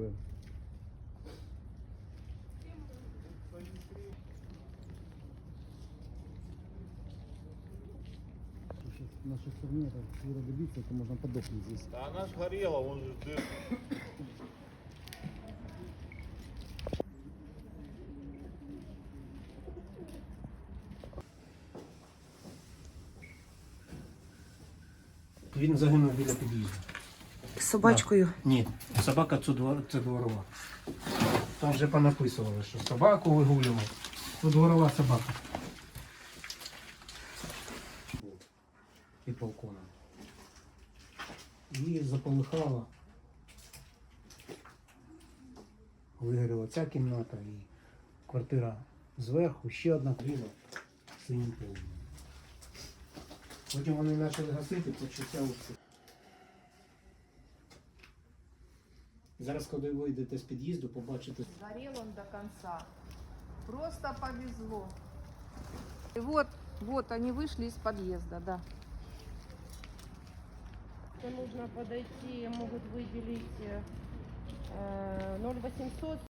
робив. Сейчас наша стране, это Юра добиться, то можно подохнуть здесь. Да она ж горела, он же дыр. Він загинув біля під'їзду. Собачкою. Ні, собака це, двор, це дворова. Там вже понаписували, що собаку вигулював. Це дворова собака. І полконом. І заполихало. Вигоріла ця кімната і квартира зверху, ще одна квартира синім полем. Потім вони почали гасити, почався обстріл. Зараз, коли ви йдете з під'їзду, побачите Сгорел он до конца. Просто повезло. И вот, вот они вышли из подъезда, да. нужно подойти, могут выделить э, 0800